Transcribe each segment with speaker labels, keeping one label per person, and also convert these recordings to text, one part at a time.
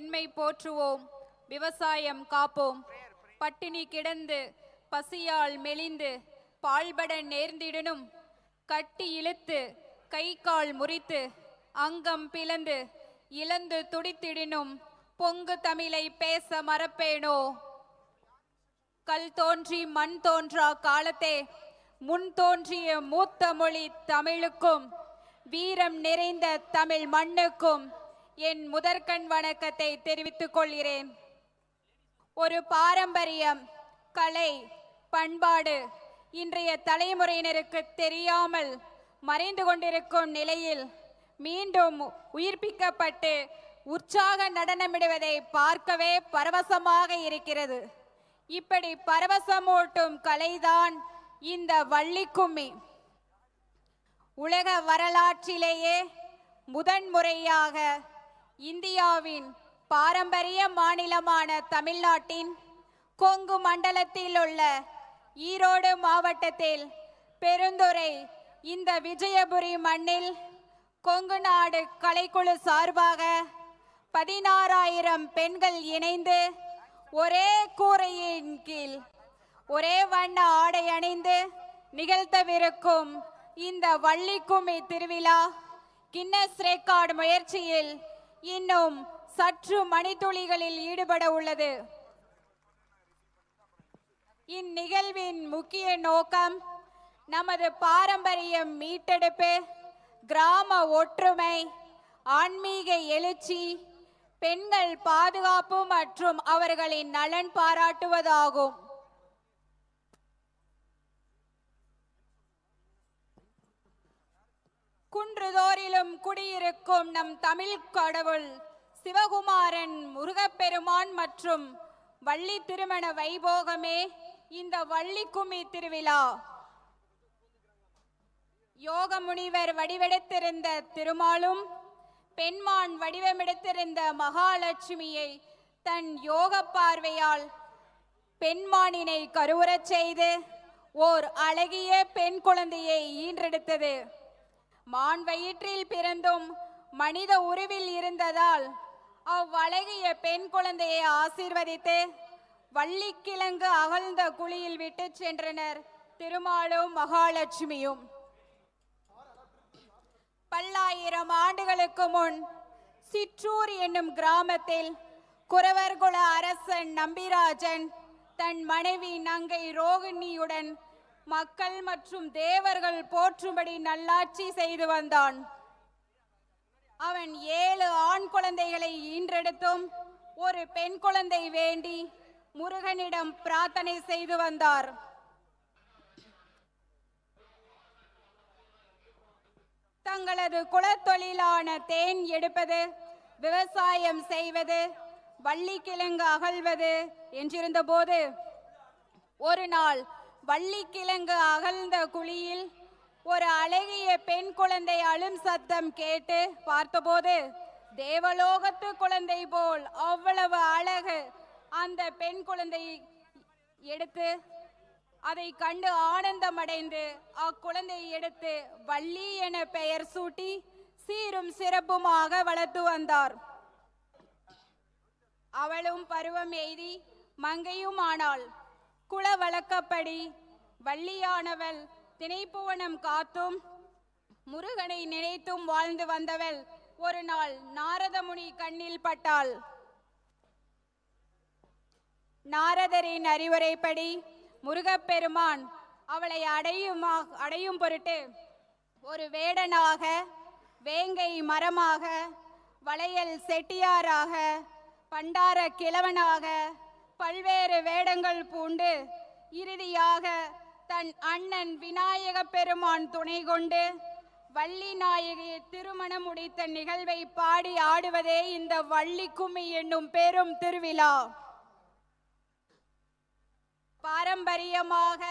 Speaker 1: பெண்மை போற்றுவோம் விவசாயம் காப்போம். பட்டினி கிடந்து பசியால் மெலிந்து பால்பட நேர்ந்திடனும். கட்டி இழுத்து கை கால் முறித்து அங்கம் பிளந்து இழந்து துடித்திடினும். பொங்கு தமிழை பேச மறப்பேனோ? கல் தோன்றி மண் தோன்றா காலத்தே முன் தோன்றிய மூத்த மொழி தமிழுக்கும். வீரம் நிறைந்த தமிழ் மண்ணுக்கும். என் முதற்கண் வணக்கத்தை தெரிவித்துக் கொள்கிறேன். ஒரு பாரம்பரியம் கலை பண்பாடு இன்றைய தலைமுறையினருக்கு தெரியாமல் மறைந்து கொண்டிருக்கும் நிலையில் மீண்டும் உயிர்ப்பிக்கப்பட்டு உற்சாக நடனமிடுவதை பார்க்கவே பரவசமாக இருக்கிறது. இப்படி பரவசமூட்டும் கலைதான் இந்த வள்ளிக்கும்மி. உலக வரலாற்றிலேயே முதன்முறையாக இந்தியாவின் பாரம்பரிய மாநிலமான தமிழ்நாட்டின் கொங்கு மண்டலத்தில் உள்ள ஈரோடு மாவட்டத்தில் பெருந்துறை இந்த விஜயபுரி மண்ணில் கொங்கு நாடு கலைக்குழு சார்பாக பதினாறாயிரம் பெண்கள் இணைந்து ஒரே கூரையின் கீழ் ஒரே வண்ண ஆடை அணிந்து நிகழ்த்தவிருக்கும் இந்த வள்ளிக்கும்மி திருவிழா கின்னஸ் ரெக்கார்டு முயற்சியில் இன்னும் சற்று மணித்துளிகளில் ஈடுபட உள்ளது. இந்நிகழ்வின் முக்கிய நோக்கம் நமது பாரம்பரியம் மீட்டெடுப்பு கிராம ஒற்றுமை ஆன்மீக எழுச்சி பெண்கள் பாதுகாப்பு மற்றும் அவர்களின் நலன் பாராட்டுவதாகும். குன்றுதோறிலும் குடியிருக்கும் நம் தமிழ் கடவுள் சிவகுமாரன் முருகப்பெருமான் மற்றும் வள்ளி திருமண வைபோகமே இந்த வள்ளி கும்மி திருவிழா. யோக முனிவர் வடிவெடுத்திருந்த திருமாலும் பெண்மான் வடிவமெடுத்திருந்த மகாலட்சுமியை தன் யோக பார்வையால் பெண்மானினை கருவுறச் செய்து ஓர் அழகிய பெண் குழந்தையை ஈன்றெடுத்தது. மான் வயிற்றில் பிறந்தும் மனித உருவில் இருந்ததால் அவ்வழகிய பெண் குழந்தையை ஆசீர்வதித்து வள்ளிக்கிழங்கு அகழ்ந்த குழியில் விட்டு சென்றனர் திருமாலும் மகாலட்சுமியும். பல்லாயிரம் ஆண்டுகளுக்கு முன் சிற்றூர் என்னும் கிராமத்தில் குறவர்குல அரசன் நம்பிராஜன் தன் மனைவி நங்கை ரோகிணியுடன் மக்கள் மற்றும் தேவர்கள் போற்றும்படி நல்லாட்சி செய்து வந்தான். அவன் ஏழு ஆண் குழந்தைகளை ஈன்றெடுத்தும் ஒரு பெண் குழந்தை வேண்டி முருகனிடம் பிரார்த்தனை செய்து வந்தார். தங்களது குலத்தொழிலான தேன் எடுப்பது விவசாயம் செய்வது வள்ளிக்கிழங்கு அகழ்வது என்றிருந்த போது ஒரு நாள் வள்ளிக்கிழங்கு அகழ்ந்த குழியில் ஒரு அழகிய பெண் குழந்தை அழும் சத்தம் கேட்டு பார்த்தபோது தேவலோகத்து குழந்தை போல் அவ்வளவு அழகு அந்த பெண் குழந்தை எடுத்து அதை கண்டு ஆனந்தமடைந்து அக்குழந்தையை எடுத்து வள்ளி என பெயர் சூட்டி சீரும் சிறப்புமாக வளர்த்து வந்தார். அவளும் பருவம் எய்தி மங்கையும் ஆனாள் குல வழக்கப்படி வள்ளியானவள் திணைப்புவனம் காத்தும் முருகனை நினைத்தும் வாழ்ந்து வந்தவள் ஒரு நாள் நாரதமுனி கண்ணில் பட்டாள். நாரதரின் அறிவுரைப்படி முருகப்பெருமான் அவளை அடையும் அடையும் பொருட்டு ஒரு வேடனாக வேங்கை மரமாக வளையல் செட்டியாராக பண்டார கிழவனாக பல்வேறு வேடங்கள் பூண்டு இறுதியாக தன் அண்ணன் விநாயக பெருமான் துணை கொண்டு வள்ளி நாயகியை திருமணம் முடித்த நிகழ்வை பாடி ஆடுவதே இந்த வள்ளி கும்மி என்னும் பெரும் திருவிழா. பாரம்பரியமாக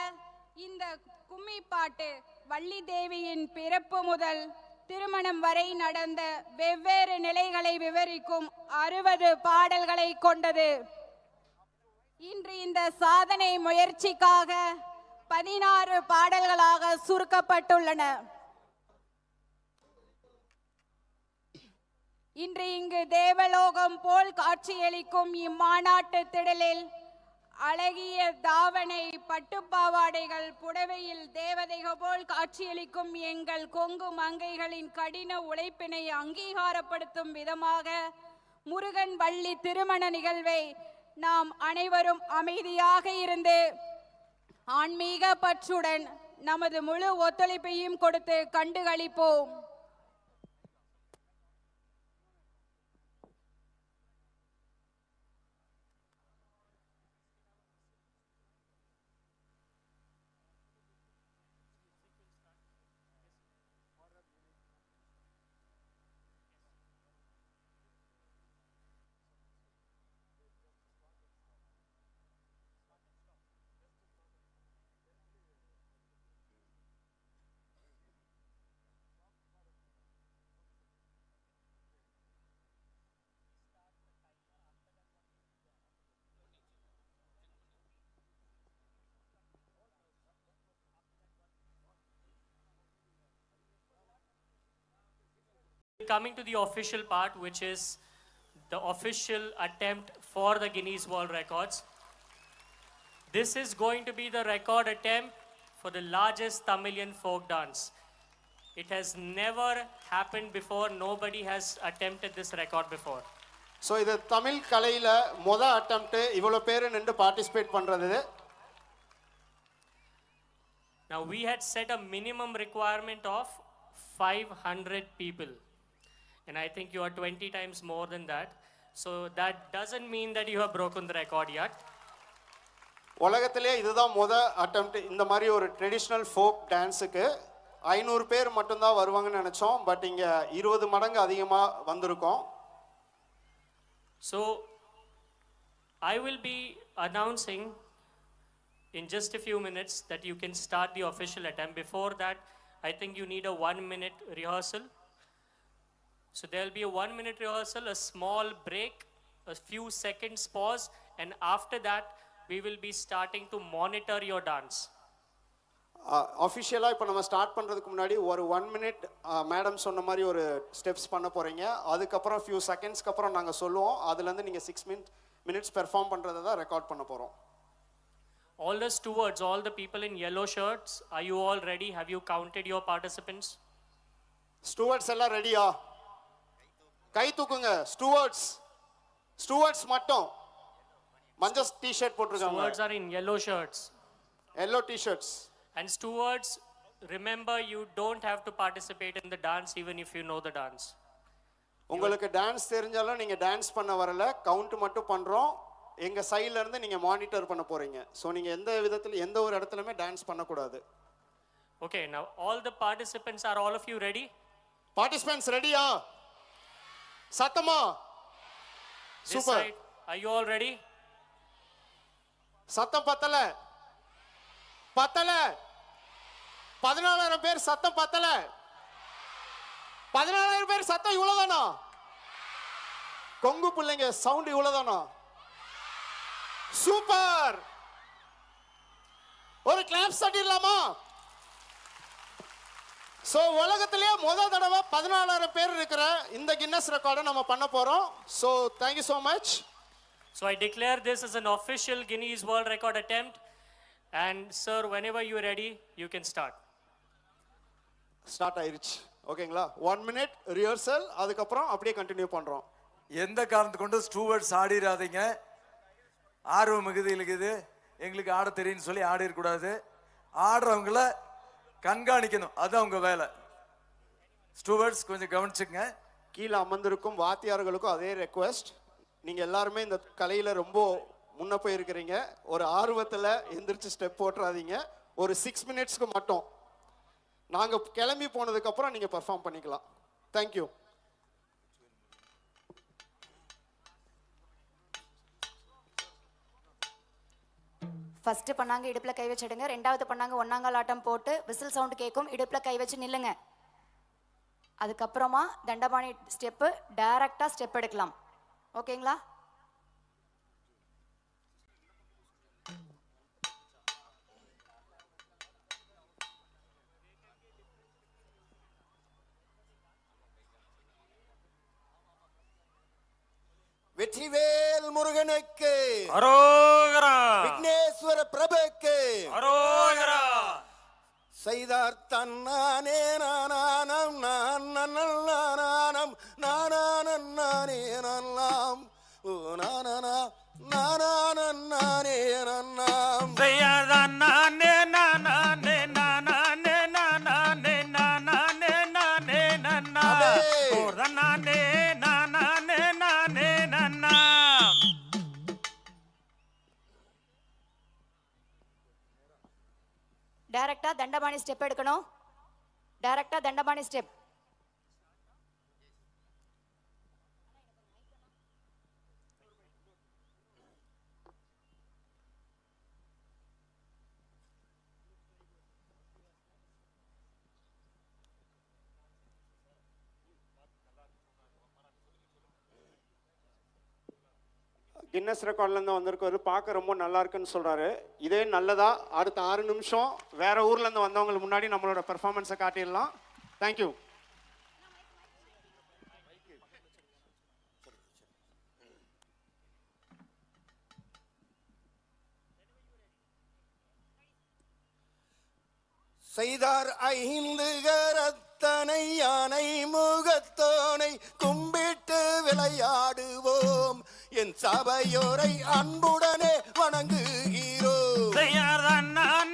Speaker 1: இந்த கும்மி பாட்டு வள்ளி தேவியின் பிறப்பு முதல் திருமணம் வரை நடந்த வெவ்வேறு நிலைகளை விவரிக்கும் அறுபது பாடல்களை கொண்டது. இன்று இந்த சாதனை முயற்சிக்காக பதினாறு பாடல்களாக சுருக்கப்பட்டுள்ளன. இன்று இங்கு தேவலோகம் போல் காட்சியளிக்கும் இம்மாநாட்டு திடலில் அழகிய தாவணை பட்டுப்பாவாடைகள் புடவையில் தேவதைகள் போல் காட்சியளிக்கும் எங்கள் கொங்கு மங்கைகளின் கடின உழைப்பினை அங்கீகாரப்படுத்தும் விதமாக முருகன் வள்ளி திருமண நிகழ்வை நாம் அனைவரும் அமைதியாக இருந்து ஆன்மீக பற்றுடன் நமது முழு ஒத்துழைப்பையும் கொடுத்து கண்டுகளிப்போம்.
Speaker 2: Coming to the official part, which is the official attempt for the Guinness World Records. This is going to be the record attempt for the largest Tamilian folk dance. It has never happened before. Nobody has attempted this record before.
Speaker 3: So இது தமிழ் கலையில் மொத attempt இவ்வளோ பேர் நின்று participate பண்ணுறது
Speaker 2: Now, we had set a minimum requirement of 500 people. And I think you are 20 times more than that. So, that doesn't mean that you have broken the record yet.
Speaker 3: உலகத்திலே இதுதான் மொத attempt இந்த மாதிரி ஒரு traditional folk டான்ஸுக்கு ஐநூறு பேர் மட்டும்தான் வருவாங்கன்னு நினச்சோம் பட் இங்கே இருபது மடங்கு அதிகமாக வந்திருக்கோம்
Speaker 2: So, I will be announcing in just a few minutes that you can start the official attempt. Before that, I think you need a one minute rehearsal. So, there will be a one minute rehearsal, a small break, a few seconds pause, and after that, we will be starting to monitor your dance.
Speaker 3: அஃபிஷியலாக இப்போ நம்ம start பண்ணுறதுக்கு முன்னாடி ஒரு one minute madam சொன்ன மாதிரி ஒரு steps பண்ண போகிறீங்க அதுக்கப்புறம் ஃபியூ செகண்ட்ஸ்க்கு அப்புறம் நாங்கள் சொல்லுவோம் அதுலேருந்து நீங்கள் சிக்ஸ் மினிட் மினிட்ஸ் பெர்ஃபார்ம் பண்ணுறதை தான் ரெக்கார்ட் பண்ண போகிறோம்
Speaker 2: All the stewards, all the people in yellow shirts, are you all ready? Have you counted your participants?
Speaker 3: Students எல்லாம் ரெடியா கை தூக்குங்க. ஸ்டூவர்ட்ஸ் ஸ்டூவர்ட்ஸ் மட்டும். மஞ்சள் டிஷர்ட் போட்டிருக்காங்க.
Speaker 2: Stewards are in yellow shirts.
Speaker 3: Yellow T shirts
Speaker 2: And stewards, remember you don't have to participate in the dance even if you know the dance.
Speaker 3: உங்களுக்கு dance தெரிஞ்சாலும் நீங்க dance பண்ண வரல. கவுண்ட் மட்டும் பண்றோம். எங்க சைடுல இருந்து நீங்க மானிட்டர் பண்ண போறீங்க. ஸோ நீங்க எந்த விதத்துல எந்த ஒரு இடத்துலயுமே டான்ஸ் பண்ணக்கூடாது.
Speaker 2: Okay, now all the participants are all of you ready?
Speaker 3: Participants ரெடியா சத்தமா?
Speaker 2: Super. are you all ready?
Speaker 3: சத்தம் பத்தல. பத்தல. பதினாலாயிரம் பேர் சத்தம் பத்தல. பதினாலாயிரம் பேர் சத்தம் இவ்வளவுதானா? கொங்கு பிள்ளைங்க சவுண்ட் இவ்வளவுதானா? சூப்பர். ஒரு கிளாப்ஸ் தட்டிடலாமா ஸோ உலகத்திலேயே முத தடவை பதினாலாயிரம் பேர் இருக்கிற இந்த கின்னஸ் ரெக்கார்டை நம்ம பண்ண போறோம். So thank you so much
Speaker 2: So I declare this as an official Guinness World Record attempt. And sir, whenever you're ready, you can start.
Speaker 3: Start ஆயிருச்சு. ஓகேங்களா ஒன் மினிட் ரிஹர்சல் அதுக்கப்புறம் அப்படியே கண்டினியூ பண்றோம்.
Speaker 4: எந்த காரணத்து கொண்டு ஸ்டூவர்ட்ஸ் ஆடிடாதீங்க ஆர்வம் மிகுதி இருக்குது. எங்களுக்கு ஆட தெரியும்னு சொல்லி ஆடிடக்கூடாது. ஆடுறவங்கள கண்காணிக்கணும். அதுதான் உங்க வேலை. ஸ்டூவர்ட்ஸ் கொஞ்சம் கவனிச்சுங்க
Speaker 3: கீழே அமர்ந்திருக்கும் வாத்தியார்களுக்கும் அதே ரெக்வெஸ்ட் நீங்க எல்லாருமே இந்த கலையில ரொம்ப முன்ன போயிருக்கிறீங்க. ஒரு ஆர்வத்தில் எந்திரிச்சு ஸ்டெப் போட்டுறாதீங்க. ஒரு சிக்ஸ் மினிட்ஸ்க்கு மட்டும். நாங்கள் கிளம்பி போனதுக்கப்புறம் நீங்கள் பர்ஃபார்ம் பெர்ஃபார்ம் பண்ணிக்கலாம். தேங்க்யூ
Speaker 5: ஃபஸ்ட்டு பண்ணாங்க இடுப்பில் கை வச்சுடுங்க. ரெண்டாவது பண்ணாங்க ஒன்னாங்கால் ஆட்டம் போட்டு விசில் சவுண்ட் கேட்கும் இடுப்பில் கை வச்சு நில்லுங்க. அதுக்கப்புறமா தண்டபாணி ஸ்டெப்பு டைரக்டாக ஸ்டெப் எடுக்கலாம். ஓகேங்களா
Speaker 6: வெற்றிவே தன்னானே நானானம் நான்
Speaker 5: டைரக்டாக தண்டபாணி ஸ்டெப் எடுக்கணும் டைரக்டாக தண்டபாணி ஸ்டெப்
Speaker 3: கின்னஸ் ரெக்கார்ட்லேருந்து வந்திருக்காரு பார்க்க ரொம்ப நல்லா இருக்குன்னு சொல்கிறாரு இதே நல்லதா அடுத்த ஆறு நிமிஷம் வேறு ஊர்லேருந்து வந்தவங்களுக்கு முன்னாடி நம்மளோட பெர்ஃபார்மன்ஸை காட்டிடலாம். தேங்க்யூ
Speaker 6: செய்தார் ஐந்து கரத்தனை யானை முகத்தோனை கும்பிட்டு விளையாடுவோம். என் சபையோரை அன்புடனே வணங்குகிறோம்.
Speaker 7: யார்தான் நான்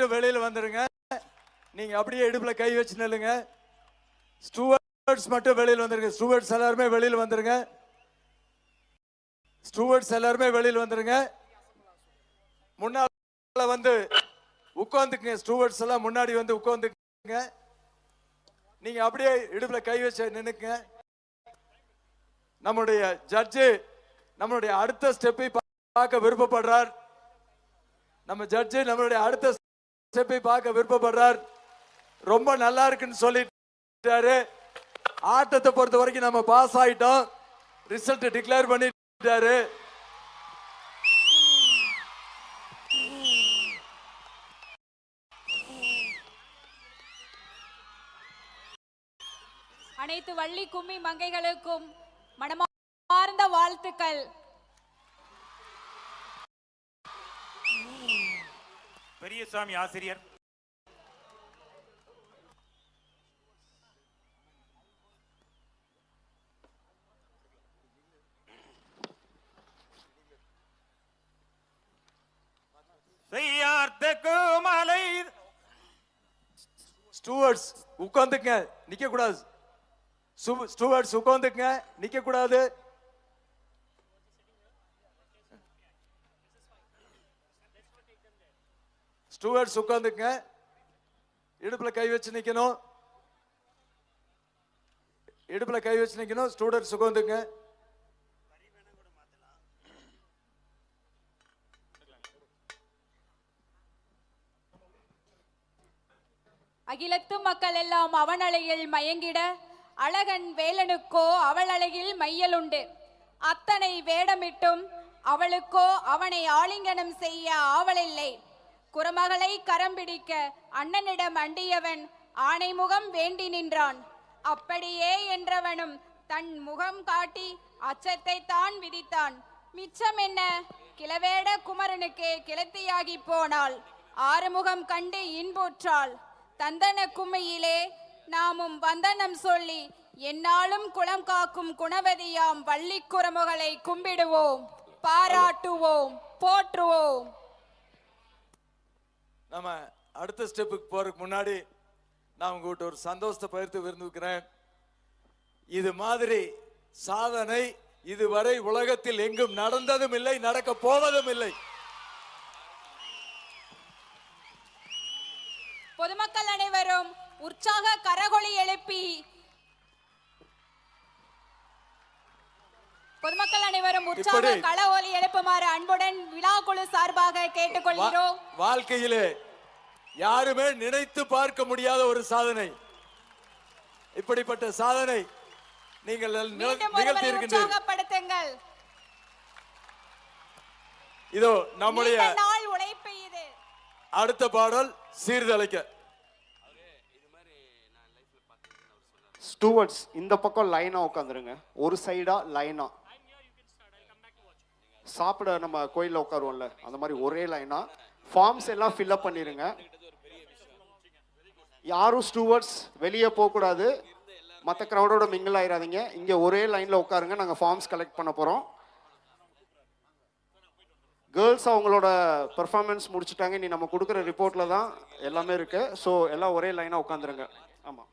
Speaker 4: மட்டும் வெளியில வந்துடுங்க நீங்கள் அப்படியே இடுப்பில் கை வச்சு நில்லுங்க. ஸ்டூவர்ட்ஸ் மட்டும் வெளியில் வந்துருங்க. ஸ்டூவர்ட்ஸ் எல்லாருமே வெளியில் வந்துருங்க. ஸ்டூவர்ட்ஸ் எல்லாருமே வெளியில் வந்துருங்க. முன்னால வந்து உட்காந்துக்குங்க ஸ்டூவர்ட்ஸ் எல்லாம் முன்னாடி வந்து உட்காந்துக்குங்க நீங்கள் அப்படியே இடுப்பில் கை வச்சு நின்னுக்குங்க. நம்முடைய ஜட்ஜு நம்மளுடைய அடுத்த ஸ்டெப்பை பார்க்க விருப்பப்படுறார். நம்ம ஜட்ஜு நம்மளுடைய அடுத்த ஸ்டெப்பை பார்க்க விருப்பப்படுறார். ரொம்ப நல்லா இருக்குன்னு சொல்லிட்டாரு. ஆட்டத்தை பொறுத்த வரைக்கும் நம்ம பாஸ் ஆயிட்டோம். ரிசல்ட் டிக்ளேர் பண்ணிட்டாரு.
Speaker 1: அனைத்து வள்ளி கும்மி மங்கைகளுக்கும் மனமார்ந்த வாழ்த்துக்கள்.
Speaker 7: பெரியசாமி ஆசிரியர். செய்யார்த்தக்கு மலை
Speaker 4: ஸ்டூவர்ட்ஸ் உட்காந்துங்க நிக்க கூடாது ஸ்டூவர்ட்ஸ் உட்காந்துங்க நிக்க கூடாது ஸ்டூவர்ட்ஸ் உட்காந்துங்க இடுப்பில் கை வச்சு நிற்கணும் இடுப்பில் கை வச்சு நிற்கணும் ஸ்டூடெண்ட்ஸ் உட்காந்துங்க
Speaker 1: அகிலத்து மக்கள் எல்லாம் அவன் அழகில் மயங்கிட அழகன் வேலனுக்கோ அவள் அழகில் மையலுண்டு அத்தனை வேடமிட்டும் அவளுக்கோ அவனை ஆலிங்கனம் செய்ய ஆவலில்லை குரமகளை கரம் பிடிக்க அண்ணனிடம் அண்டியவன் ஆணைமுகம் வேண்டி நின்றான். அப்படியே என்றவனும் தன் முகம் காட்டி அச்சத்தை தான் விதித்தான். மிச்சம் என்ன? கிளவேட குமரனுக்கே கிளத்தியாகி போனாள். ஆறுமுகம் கண்டு இன்புற்றாள். தந்தன கும்மையிலே நாமும் வந்தனம் சொல்லி என்னாலும் குளம் காக்கும் குணவதியாம் வள்ளி குரமுகளை கும்பிடுவோம். பாராட்டுவோம். போற்றுவோம்.
Speaker 4: நம்ம அடுத்த ஸ்டெப்புக்கு போறதுக்கு முன்னாடி நான் உங்ககிட்ட ஒரு சந்தோஷத்தை பகிர்ந்து விரும்புகிறேன் இது மாதிரி சாதனை இதுவரை உலகத்தில் எங்கும் நடந்ததும் இல்லை நடக்க போவதும் இல்லை.
Speaker 1: பொதுமக்கள் அனைவரும் உற்சாக கரகொலி எழுப்பி பொதுமக்கள் அனைவரும் உற்சாக கள ஒலி எழுப்புமாறு அன்புடன் விழா குழு சார்பாக கேட்டுக்கொள்கிறோம்.
Speaker 4: வாழ்க்கையிலே யாருமே நினைத்து பார்க்க முடியாத ஒரு சாதனை. இப்படிப்பட்ட சாதனை நீங்கள் நிகழ்த்தி இருக்கின்றீர்கள். இதோ நம்முடைய
Speaker 1: நாள் உழைப்பு இது.
Speaker 4: அடுத்த பாடல் சீர்தலைக்க.
Speaker 3: ஸ்டூவர்ட்ஸ் இந்த பக்கம் லைனா உட்காந்துருங்க. ஒரு சைடா லைனா சாப்பிட நம்ம கோயிலில் உட்காருவோம்ல அந்த மாதிரி ஒரே லைனா ஃபார்ம்ஸ் எல்லாம் ஃபில்அப் பண்ணிடுங்க யாரும் ஸ்டூவர்ட்ஸ் வெளியே போகக்கூடாது மற்ற க்ரௌடோட மிங்கிள் ஆயிடாதீங்க இங்கே ஒரே லைனில் உட்காருங்க நாங்கள் ஃபார்ம்ஸ் கலெக்ட் பண்ண போகிறோம் கேர்ள்ஸ் அவங்களோட பெர்ஃபார்மன்ஸ் முடிச்சுட்டாங்க. இனி நம்ம கொடுக்குற ரிப்போர்ட்டில் தான் எல்லாமே இருக்குது ஸோ எல்லாம் ஒரே லைனாக உட்காந்துருங்க. ஆமாம்